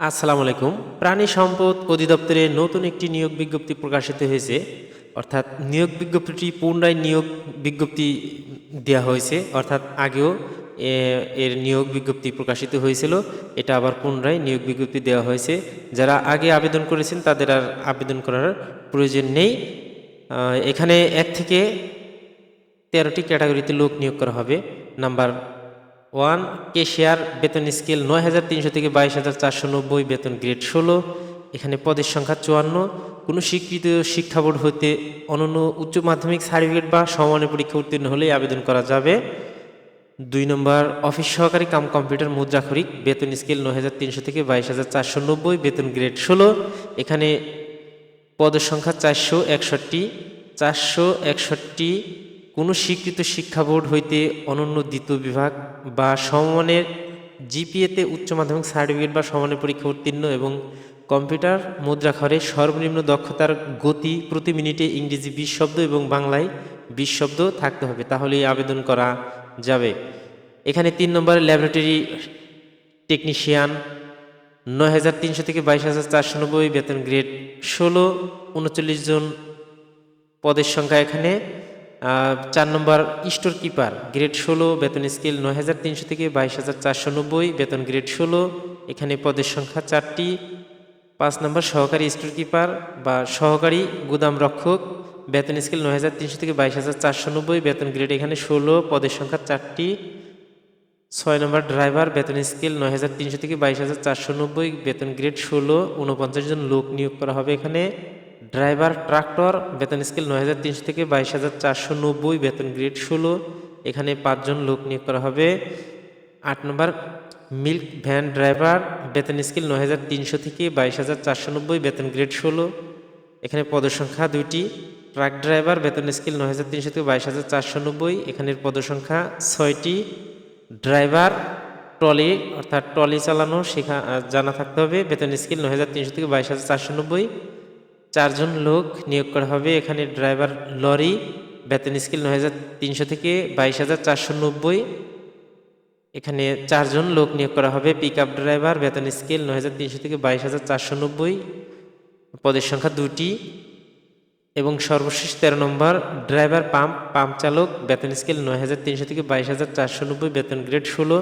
আসসালামু আলাইকুম। প্রাণী সম্পদ অধিদপ্তরে নতুন একটি নিয়োগ বিজ্ঞপ্তি প্রকাশিত হয়েছে। অর্থাৎ নিয়োগ বিজ্ঞপ্তিটি পুনরায় নিয়োগ বিজ্ঞপ্তি দেওয়া হয়েছে। অর্থাৎ আগেও এর নিয়োগ বিজ্ঞপ্তি প্রকাশিত হয়েছিল। এটা আবার পুনরায় নিয়োগ বিজ্ঞপ্তি দেওয়া হয়েছে। যারা আগে আবেদন করেছেন, তাদের আর আবেদন করার প্রয়োজন নেই। এখানে এক থেকে তেরোটি ক্যাটাগরিতে লোক নিয়োগ করা হবে। নাম্বার ওয়ান, কেশিয়ার বেতন স্কেল নয় হাজার তিনশো থেকে বাইশ হাজার চারশো নব্বই, বেতন গ্রেড ষোলো। এখানে পদের সংখ্যা চুয়ান্ন। কোনো স্বীকৃত শিক্ষা বোর্ড হতে অনন্য উচ্চ মাধ্যমিক সার্টিফিকেট বা সমানের পরীক্ষা উত্তীর্ণ হলেই আবেদন করা যাবে। দুই নম্বর, অফিস সহকারী কাম কম্পিউটার মুদ্রাক্ষরিক বেতন স্কেল নয় হাজার তিনশো থেকে বাইশ হাজার চারশো নব্বই, বেতন গ্রেড ষোলো। এখানে পদের সংখ্যা চারশো একষট্টি চারশো একষট্টি কোনো স্বীকৃত শিক্ষা বোর্ড হইতে অনন্য দ্বিতীয় বিভাগ বা সমমানের জিপিএতে উচ্চ মাধ্যমিক সার্টিফিকেট বা সমানের পরীক্ষা উত্তীর্ণ এবং কম্পিউটার মুদ্রাক্ষরে সর্বনিম্ন দক্ষতার গতি প্রতি মিনিটে ইংরেজি বিশ শব্দ এবং বাংলায় বিশ শব্দ থাকতে হবে, তাহলেই আবেদন করা যাবে। এখানে তিন নম্বর ল্যাবরেটরি টেকনিশিয়ান, নয় হাজার তিনশো থেকে বাইশ হাজার চারশো নব্বই বেতন গ্রেড, ষোলো, উনচল্লিশ জন পদের সংখ্যা এখানে। চার নম্বর, স্টোর কিপার, গ্রেড ষোলো, বেতন স্কেল নয় হাজার তিনশো থেকে বাইশ হাজার চারশো নব্বই, বেতন গ্রেড ষোলো, এখানে পদের সংখ্যা চারটি। পাঁচ নম্বর, সহকারী স্টোর কিপার বা সহকারী গুদাম রক্ষক, বেতন স্কেল নয় হাজার তিনশো থেকে বাইশ হাজার চারশো নব্বই, বেতন গ্রেড এখানে ষোলো, পদের সংখ্যা চারটি। ছয় নম্বর, ড্রাইভার, বেতন স্কেল নয় হাজার তিনশো থেকে বাইশ হাজার চারশো নব্বই, বেতন গ্রেড ষোলো উনপঞ্চাশ জন লোক নিয়োগ করা হবে এখানে। ড্রাইভার, ট্রাক্টর, বেতন স্কেল নয় হাজার তিনশো থেকে বাইশ হাজার চারশো নব্বই, বেতন গ্রেড ষোলো। এখানে পাঁচজন লোক নিয়োগ করা হবে। আট নম্বর, মিল্ক ভ্যান ড্রাইভার, বেতন স্কেল নয় হাজার তিনশো থেকে বাইশ হাজার চারশো নব্বই, বেতন গ্রেড ষোলো। এখানে পদসংখ্যা দুইটি। ট্রাক ড্রাইভার, বেতন স্কেল নয় হাজার তিনশো থেকে বাইশ হাজার চারশো নব্বই, এখানের পদসংখ্যা ছয়টি। ড্রাইভার, ট্রলি, অর্থাৎ ট্রলি চালানো শেখা জানা থাকতে হবে। বেতন স্কেল নয় হাজার তিনশো থেকে বাইশ হাজার চারশো নব্বই। চারজন লোক নিয়োগ করা হবে। এখানে ড্রাইভার লরি, বেতন স্কেল নয় হাজার তিনশো থেকে বাইশ হাজার চারশো নব্বই। এখানে চারজন লোক নিয়োগ করা হবে। পিক আপ ড্রাইভার বেতন স্কেল নয় হাজার তিনশো থেকে বাইশ হাজার চারশো নব্বই। পদের সংখ্যা দুটি। এবং সর্বশেষ তেরো নম্বর, ড্রাইভার পাম্প পাম্প চালক, বেতন স্কেল নয় হাজার তিনশো থেকে বাইশ হাজার চারশো নব্বই, বেতন গ্রেড ষোলো।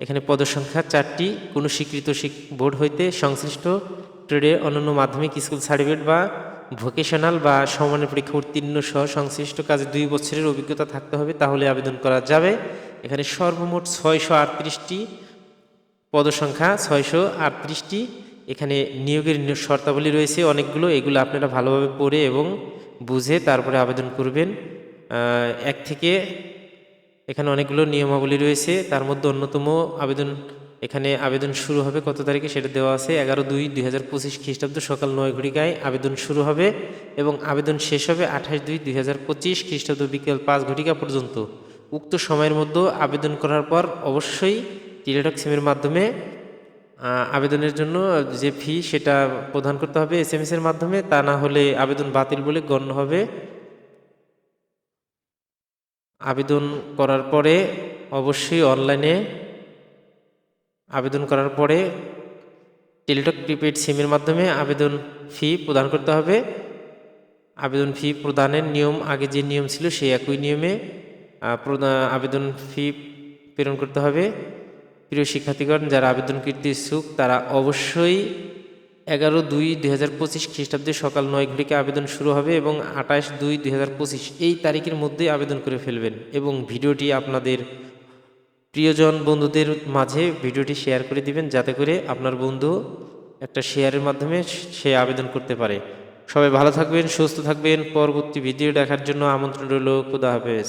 এখানে পদসংখ্যা চারটি। কোনো স্বীকৃত বোর্ড হইতে সংশ্লিষ্ট ট্রেডে অন্যান্য মাধ্যমিক স্কুল সার্টিফিকেট বা ভোকেশনাল বা সমানের পরীক্ষা উত্তীর্ণ সহ সংশ্লিষ্ট কাজে দুই বছরের অভিজ্ঞতা থাকতে হবে, তাহলে আবেদন করা যাবে। এখানে সর্বমোট ছয়শো আটত্রিশটি পদসংখ্যা ছয়শো আটত্রিশটি। এখানে নিয়োগের শর্তাবলী রয়েছে অনেকগুলো, এগুলো আপনারা ভালোভাবে পড়ে এবং বুঝে তারপরে আবেদন করবেন। এক থেকে এখানে অনেকগুলো নিয়মাবলী রয়েছে, তার মধ্যে অন্যতম আবেদন এখানে আবেদন শুরু হবে কত তারিখে সেটা দেওয়া আছে? এগারো দুই দুই হাজার পঁচিশ খ্রিস্টাব্দ সকাল নয় ঘটিকায় আবেদন শুরু হবে এবং আবেদন শেষ হবে আঠাশ দুই দুই হাজার পঁচিশ খ্রিস্টাব্দ বিকেল পাঁচ ঘটিকা পর্যন্ত। উক্ত সময়ের মধ্যে আবেদন করার পর অবশ্যই টেলিটক সিমের মাধ্যমে আবেদনের জন্য যে ফি সেটা প্রদান করতে হবে এস এম এর মাধ্যমে। তা না হলে আবেদন বাতিল বলে গণ্য হবে। আবেদন করার পরে অবশ্যই অনলাইনে আবেদন করার পরে টেলিটক প্রিপেড সিমের মাধ্যমে আবেদন ফি প্রদান করতে হবে। আবেদন ফি প্রদানের নিয়ম আগে যে নিয়ম ছিল সেই একই নিয়মে আবেদন ফি প্রেরণ করতে হবে। প্রিয় শিক্ষার্থীগণ, যারা আবেদন করতে ইচ্ছুক, তারা অবশ্যই এগারো দুই দুই হাজার পঁচিশ খ্রিস্টাব্দে সকাল নয় ঘটিকে আবেদন শুরু হবে এবং আঠাশ দুই দুই হাজার পঁচিশ এই তারিখের মধ্যে আবেদন করে ফেলবেন এবং ভিডিওটি আপনাদের প্রিয়জন বন্ধুদের মাঝে ভিডিওটি শেয়ার করে দিবেন, যাতে করে আপনার বন্ধু একটা শেয়ারের মাধ্যমে সে আবেদন করতে পারে। সবাই ভালো থাকবেন, সুস্থ থাকবেন। পরবর্তী ভিডিও দেখার জন্য আমন্ত্রণ রইল। খুদা হাফেজ।